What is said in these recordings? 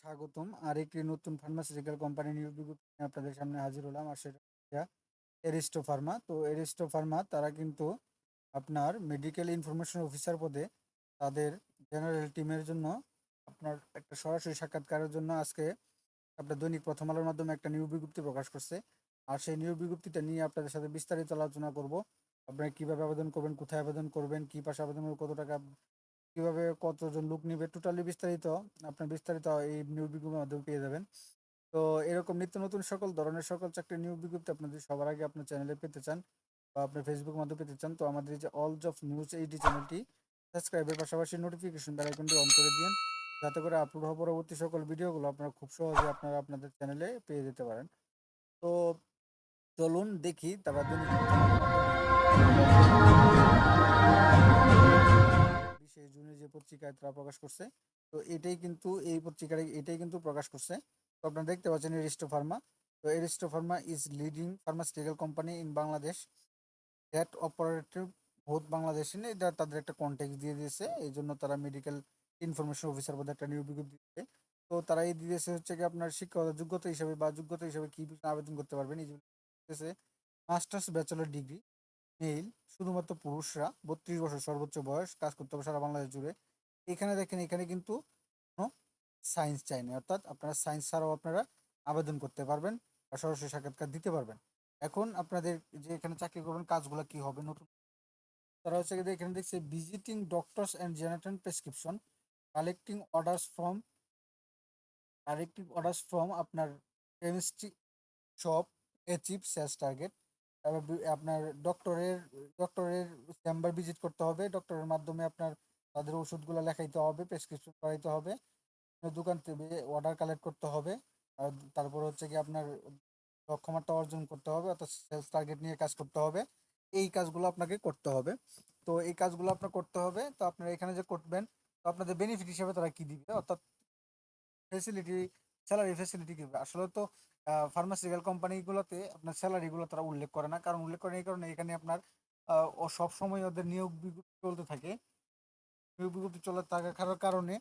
স্বাগতম। আরেকটি নতুন ফার্মাসিউটিক্যাল কোম্পানি নিয়োগ বিজ্ঞপ্তি আপনাদের সামনে হাজির হলাম, আর সেটা এরিস্টো ফার্মা তো এরিস্টো ফার্মা তারা কিন্তু আপনার মেডিকেল ইনফরমেশন অফিসার পদে তাদের জেনারেল টিমের জন্য আপনার একটা সরাসরি সাক্ষাৎকারের জন্য আজকে আপনার দৈনিক প্রথম আলোর মাধ্যমে একটা নিয়োগ বিজ্ঞপ্তি প্রকাশ করছে। আর সেই নিয়োগ বিজ্ঞপ্তিটা নিয়ে আপনাদের সাথে বিস্তারিত আলোচনা করব। আপনারা কীভাবে আবেদন করবেন, কোথায় আবেদন করবেন, কি পাশে আবেদন কত টাকা কীভাবে কতজন লোক নিবে টোটালি বিস্তারিত, আপনার বিস্তারিত এই নিয়োগ বিজ্ঞপ্তির মাধ্যমে পেয়ে যাবেন। তো এরকম নিত্য নতুন সকল ধরনের সকল চাকরির নিয়োগ বিজ্ঞপ্তি আপনি যদি সবার আগে আপনার চ্যানেলে পেতে চান বা আপনার ফেসবুক মাধ্যমে পেতে চান, তো আমাদের যে অল জব নিউজ এইচডি চ্যানেলটি সাবস্ক্রাইবের পাশাপাশি নোটিফিকেশন বেল আইকনটি অন করে দিন, যাতে করে আপলোড হওয়া পরবর্তী সকল ভিডিওগুলো আপনারা খুব সহজে আপনারা আপনাদের চ্যানেলে পেয়ে যেতে পারেন। তো চলুন দেখি, তারা বিশে জুনে যে পত্রিকায় তারা প্রকাশ করছে। তো এটাই কিন্তু এই পত্রিকায়, এটাই কিন্তু প্রকাশ করছে। তো আপনারা দেখতে পাচ্ছেন এরিস্টো ফার্মা। তো Aristo Pharma is leading pharmaceutical company in Bangladesh that operative both Bangladesh এটা তাদের একটা কন্টেক্ট দিয়ে দিয়েছে। এই জন্য তারা মেডিকেল ইনফরমেশন অফিসার পদে একটা নিয়োগ বিজ্ঞপ্তি দিচ্ছে তো তারা এই দিয়েছে হচ্ছে কি আপনার শিক্ষাগত যোগ্যতা হিসাবে বা যোগ্যতা হিসাবে কি আবেদন করতে পারবেন, এই মাস্টার্স, ব্যাচেলর ডিগ্রি মেল শুধুমাত্র পুরুষরা, বত্রিশ বছর সর্বোচ্চ বয়স, কাজ করতে হবে সারা বাংলাদেশ জুড়ে। এখানে দেখেন, এখানে কিন্তু কোনো সায়েন্স চাই না অর্থাৎ আপনারা সায়েন্স ছাড়াও আপনারা আবেদন করতে পারবেন বা সরাসরি সাক্ষাৎকার দিতে পারবেন। এখন আপনাদের যে এখানে চাকরি করবেন, কাজগুলো কি হবে? নতুন তারা হচ্ছে এখানে দেখছে visiting doctors and generating prescription collecting orders from collecting orders from আপনার chemistry shop achieve sales target আপনার ডক্টরের ডক্টরের চেম্বার ভিজিট করতে হবে। ডক্টরের মাধ্যমে আপনার, তাদের ওষুধগুলো লেখাইতে হবে প্রেসক্রিপশন করাইতে হবে। দোকান থেকে অর্ডার কালেক্ট করতে হবে। আর তারপর হচ্ছে কি আপনার লক্ষ্যমাত্রা অর্জন করতে হবে, অর্থাৎ সেলস টার্গেট নিয়ে কাজ করতে হবে। এই কাজগুলো আপনাকে করতে হবে। তো এই কাজগুলো আপনার করতে হবে। তো আপনারা এখানে যে করবেন, তো আপনাদের বেনিফিট হিসেবে তারা কি দিবে? অর্থাৎ ফেসিলিটি স্যালারি ফেসিলিটি কি আসলে তো ফার্মাসিউটিক্যাল কোম্পানিগুলোতে আপনার স্যালারিগুলো তারা উল্লেখ করে না। কারণ উল্লেখ করে এই কারণে এখানে আপনার ও সব সময় ওদের নিয়োগ বিজ্ঞপ্তি চলতে থাকে। নিয়োগ বিজ্ঞপ্তি চলে থাকার কারণে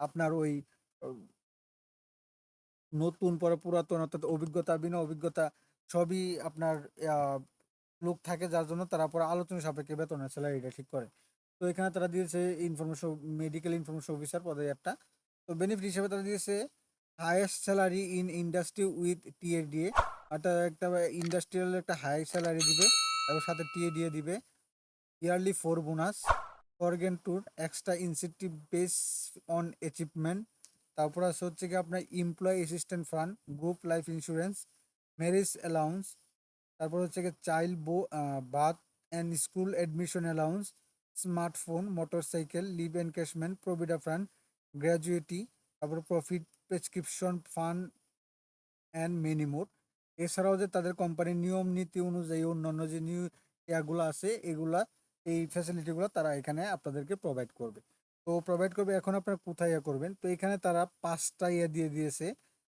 আপনার ওই নতুন পরে পুরাতন অর্থাৎ অভিজ্ঞতা, বিনা অভিজ্ঞতা সবই আপনার লোক থাকে যার জন্য তারা পরে আলোচনা সাপেক্ষে বেতনের স্যালারিটা ঠিক করে। তো এখানে তারা দিয়েছে ইনফরমেশন মেডিকেল ইনফরমেশন অফিসার পদে একটা। তো বেনিফিট হিসেবে তারা দিয়েছে highest salary in industry with TA DA অর্থাৎ একটা ইন্ডাস্ট্রিয়াল একটা হাই স্যালারি দিবে এবং সাথে টিএডিএ দিবে। Yearly four bonus organ tour extra incentive base on achievement তারপর আছে হচ্ছে কি আপনার employ assistant fund group life insurance marriage allowance তারপর হচ্ছে কি চাইল্ড বো birth and school admission allowance smartphone motorcycle leave encashment provident fund gratuity তারপর profit prescription fund and many more এছাড়াও যে তাদের কোম্পানির নিয়ম নীতি অনুযায়ী অন্যান্য যে নিউ ইয়াগুলো আছে, এগুলা, এই ফ্যাসিলিটিগুলো তারা এখানে আপনাদেরকে প্রোভাইড করবে। তো প্রোভাইড করবে, এখন আপনারা কোথায় ইয়ে করবেন? তো এখানে তারা পাঁচটা ইয়ে দিয়ে দিয়েছে,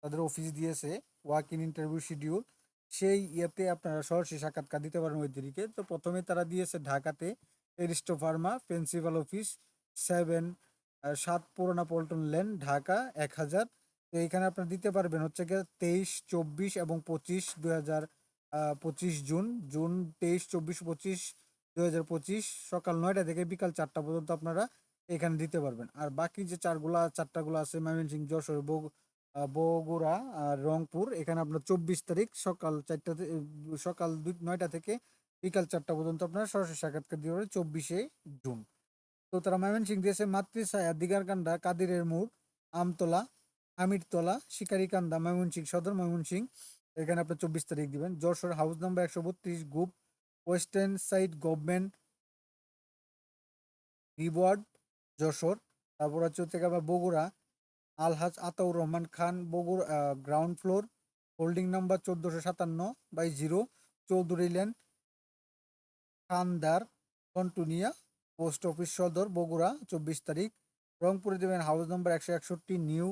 তাদের অফিস দিয়েছে ওয়াক ইন ইন্টারভিউ শিডিউল সেই ইয়েতে আপনারা সরাসরি সাক্ষাৎকার দিতে পারেন ওই দিকে তো প্রথমে তারা দিয়েছে ঢাকাতে Aristo Pharma principal office seven সাত পুরোনা পল্টন লেন, ঢাকা এক হাজার। তো এখানে আপনারা দিতে পারবেন হচ্ছে গিয়ে তেইশ, চব্বিশ এবং পঁচিশ দুই হাজার পঁচিশ জুন। জুন, তেইশ, চব্বিশ, পঁচিশ দুই হাজার পঁচিশ সকাল নয়টা থেকে বিকাল চারটা পর্যন্ত আপনারা এখানে দিতে পারবেন। আর বাকি যে চারগুলা, চারটাগুলো আছে, ময়মনসিংহ, যশোর, বগ বগুড়া আর রংপুর, এখানে আপনার চব্বিশ তারিখ সকাল চারটা সকাল দুই, নয়টা থেকে বিকাল চারটা পর্যন্ত আপনারা সরাসরি সাক্ষাৎকার দিতে পারবেন, চব্বিশে জুন। তো তারা ময়মনসিংহ দিয়েছে মাতৃছায়া দিগারকান্দা কাদিরের মোড়, আমতলা, আমিরতলা, শিকারিকান্দা, ময়মনসিংহ সদর ময়মনসিংহ। এখানে আপনার চব্বিশ তারিখ দিবেন। যশোর হাউস নাম্বার একশো বত্রিশ group western side government reward Jessore. তারপর হচ্ছে হচ্ছে আপনার Bogura, Alhaj Ataur Rahman Khan, Bogura ground floor holding number চোদ্দোশো সাতান্ন by zero Chowdhury lane খানদার কন্টুনিয়া post office Sadar Bogura, চব্বিশ তারিখ। রংপুরে দেবেন হাউস নম্বর একশো একষট্টি new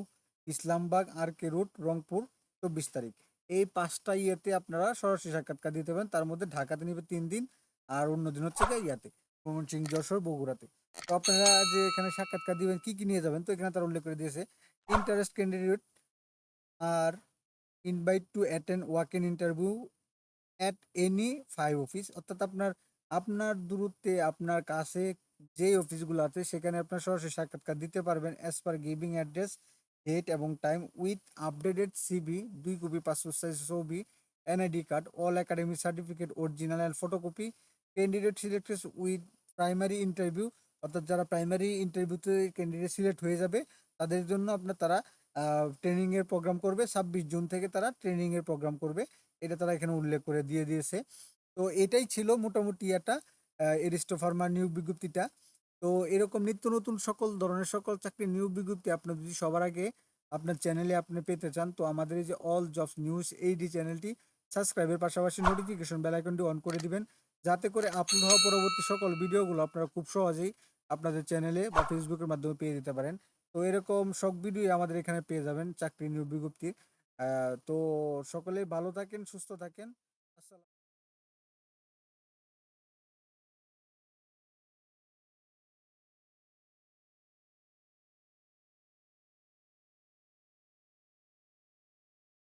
Islambag R K road Rangpur, চব্বিশ তারিখ। এই পাঁচটা ইয়েতে আপনারা সরাসরি সাক্ষাৎকার দিতে পারেন তার মধ্যে ঢাকাতে নিবে তিন দিন আর অন্য দিন হচ্ছে ইয়াতে ময়মনসিংহ যশোর বগুড়াতে। তো আপনারা যে এখানে সাক্ষাৎকার দিবেন, কি কি নিয়ে যাবেন? তো এখানে তারা উল্লেখ করে দিয়েছে interest candidate are invite to attend walk in interview at any five office অর্থাৎ আপনার আপনার দূরত্বে আপনার কাছে যেই অফিসগুলো আছে, সেখানে আপনার সরাসরি সাক্ষাৎকার দিতে পারবেন as per giving address date এবং টাইম উইথ আপডেটেড সিবি দুই কপি পাসপোর্ট সাইজ ছবি NID card all academy certificate original and photocopy candidate selected with primary interview অর্থাৎ যারা প্রাইমারি ইন্টারভিউতে ক্যান্ডিডেট সিলেক্ট হয়ে যাবে, তাদের জন্য আপনার তারা ট্রেনিং এর প্রোগ্রাম করবে। ছাব্বিশ জুন থেকে তারা ট্রেনিং এর প্রোগ্রাম করবে। এটা তারা এখানে উল্লেখ করে দিয়ে দিয়েছে। তো এটাই ছিল মোটামুটি একটা এরিস্টো ফার্মার নিয়োগ বিজ্ঞপ্তিটা। তো এরকম নিত্য নতুন সকল ধরনের সকল চাকরির নিয়োগ বিজ্ঞপ্তি আপনি যদি সবার আগে আপনার চ্যানেলে আপনি পেতে চান, তো আমাদের এই যে অল জবস নিউজ এইডি চ্যানেলটি, সাবস্ক্রাইবের পাশাপাশি নোটিফিকেশন বেল আইকনটি অন করে দিবেন। যাতে করে আপলোড হওয়া পরবর্তী সকল ভিডিওগুলো আপনারা খুব সহজেই আপনাদের চ্যানেলে বা ফেসবুকের মাধ্যমে পেয়ে দিতে পারেন। তো এরকম সব ভিডিও আমাদের এখানে পেয়ে যাবেন চাকরি নিয়োগ বিজ্ঞপ্তির। তো সকলেই ভালো থাকেন, সুস্থ থাকেন।